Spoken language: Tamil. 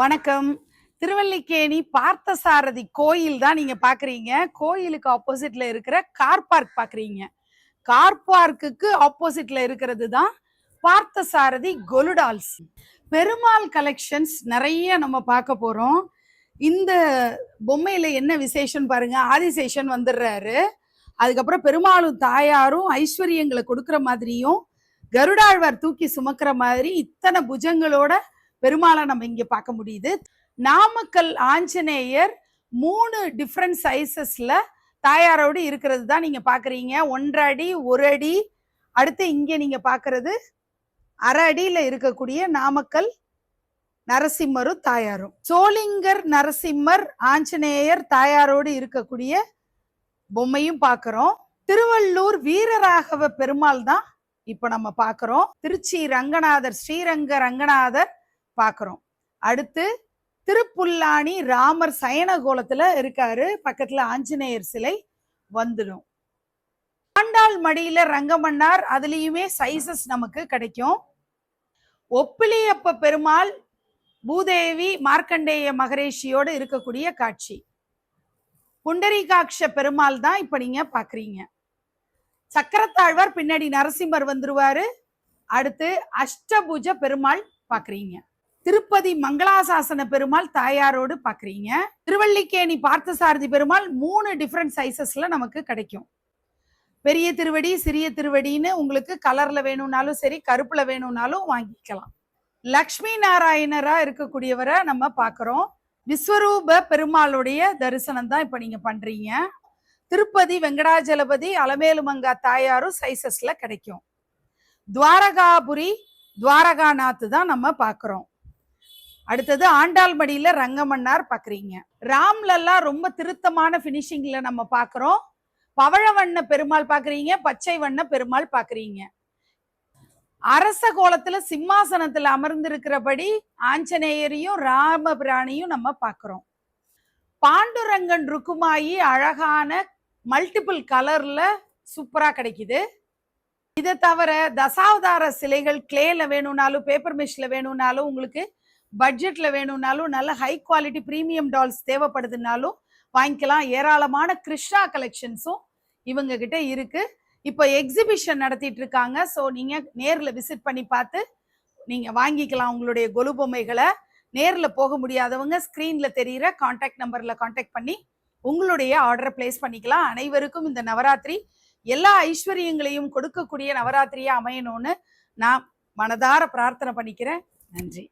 வணக்கம். திருவல்லிக்கேணி பார்த்தசாரதி கோயில் தான் நீங்க பாக்குறீங்க. கோயிலுக்கு ஆப்போசிட்ல இருக்கிற கார் பார்க் பாக்குறீங்க. கார் பார்க்குக்கு ஆப்போசிட்ல இருக்கிறது தான் பார்த்தசாரதி கொலுடால்ஸ். பெருமாள் கலெக்ஷன்ஸ் நிறைய நம்ம பார்க்க போறோம். இந்த பொம்மையில என்ன விசேஷம் பாருங்க. ஆதிசேஷன் வந்துடுறாரு. அதுக்கப்புறம் பெருமாளும் தாயாரும் ஐஸ்வர்யங்களை கொடுக்குற மாதிரியும் கருடாழ்வார் தூக்கி சுமக்கிற மாதிரி இத்தனை புஜங்களோட பெருமாளை நம்ம இங்கே பார்க்க முடியுது. நாமக்கல் ஆஞ்சநேயர் மூணு டிஃப்ரெண்ட் சைசஸ்ல தாயாரோடு இருக்கிறது தான் நீங்க பாக்குறீங்க ஒன்றரை அடி ஒரு அடி. அடுத்து இங்க நீங்க பாக்குறது அரை அடியில இருக்கக்கூடிய நாமக்கல் நரசிம்மரும் தாயாரும். சோளிங்கர் நரசிம்மர் ஆஞ்சநேயர் தாயாரோடு இருக்கக்கூடிய பொம்மையும் பார்க்குறோம். திருவள்ளூர் வீரராகவ பெருமாள் தான் இப்போ நம்ம பார்க்குறோம். திருச்சி ரங்கநாதர் ஸ்ரீரங்க ரங்கநாதர் பார்க்குறோம் அடுத்து திருப்புல்லாணி ராமர் சயன கோலத்துல இருக்காரு. பக்கத்துல ஆஞ்சநேயர் சிலை வந்துடும். ஆண்டாள் மடியில ரங்கமன்னார் அதுலயுமே சைசஸ் நமக்கு கிடைக்கும். ஒப்பிலியப்ப பெருமாள் பூதேவி மார்க்கண்டேய மகரேஷியோடு இருக்கக்கூடிய காட்சி. புண்டரீகாட்ச பெருமாள் தான் இப்ப நீங்க பாக்குறீங்க. சக்கரத்தாழ்வார் பின்னாடி நரசிம்மர் வந்துருவாரு. அடுத்து அஷ்டபுஜ பெருமாள் பாக்குறீங்க. திருப்பதி மங்களாசாசன பெருமாள் தாயாரோடு பார்க்குறீங்க திருவள்ளிக்கேணி பார்த்தசாரதி பெருமாள் மூணு டிஃப்ரெண்ட் சைஸஸில் நமக்கு கிடைக்கும். பெரிய திருவடி சிறிய திருவடின்னு உங்களுக்கு கலரில் வேணும்னாலும் சரி கருப்பில் வேணும்னாலும் வாங்கிக்கலாம். லக்ஷ்மி நாராயணராக இருக்கக்கூடியவரை நம்ம பார்க்குறோம் விஸ்வரூப பெருமாளுடைய தரிசனம் தான் இப்போ நீங்கள் பண்ணுறீங்க திருப்பதி வெங்கடாஜலபதி அலமேலுமங்கா தாயாரும் சைசஸில் கிடைக்கும். துவாரகாபுரி துவாரகாநாத் தான் நம்ம பார்க்குறோம் அடுத்தது ஆண்டாள்மடியில ரங்கமன்னார் பாக்குறீங்க ராம்லெல்லாம் ரொம்ப திருத்தமான பினிஷிங்ல நம்ம பாக்குறோம். பவழ வண்ண பெருமாள் பாக்குறீங்க பச்சை வண்ண பெருமாள் பாக்குறீங்க. அரச கோலத்துல சிம்மாசனத்துல அமர்ந்திருக்கிறபடி ஆஞ்சநேயரையும் ராமபிராணியும் நம்ம பாக்குறோம். பாண்டுரங்கன் ருக்குமாயி அழகான மல்டிபிள் கலர்ல சூப்பரா கிடைக்குது. இதை தவிர தசாவதார சிலைகள் கிளேல வேணும்னாலும் பேப்பர் மிஷ்ல வேணும்னாலும் உங்களுக்கு பட்ஜெட்ல வேணும்னாலும் நல்ல ஹை குவாலிட்டி ப்ரீமியம் டால்ஸ் தேவைப்படுதுனாலும் வாங்கிக்கலாம். ஏராளமான கிருஷ்ணா கலெக்ஷன்ஸும் இவங்க கிட்ட இருக்கு. இப்போ எக்ஸிபிஷன் நடத்திட்டு இருக்காங்க. ஸோ நீங்க நேரில் விசிட் பண்ணி பார்த்து நீங்க வாங்கிக்கலாம் உங்களுடைய கொலு பொம்மைகளை. நேரில் போக முடியாதவங்க ஸ்கிரீன்ல தெரியிற காண்டாக்ட் நம்பர்ல காண்டாக்ட் பண்ணி உங்களுடைய ஆர்டரை பிளேஸ் பண்ணிக்கலாம். அனைவருக்கும் இந்த நவராத்திரி எல்லா ஐஸ்வர்யங்களையும் கொடுக்கக்கூடிய நவராத்திரியா அமையணும்னு நான் மனதார பிரார்த்தனை பண்ணிக்கிறேன். நன்றி.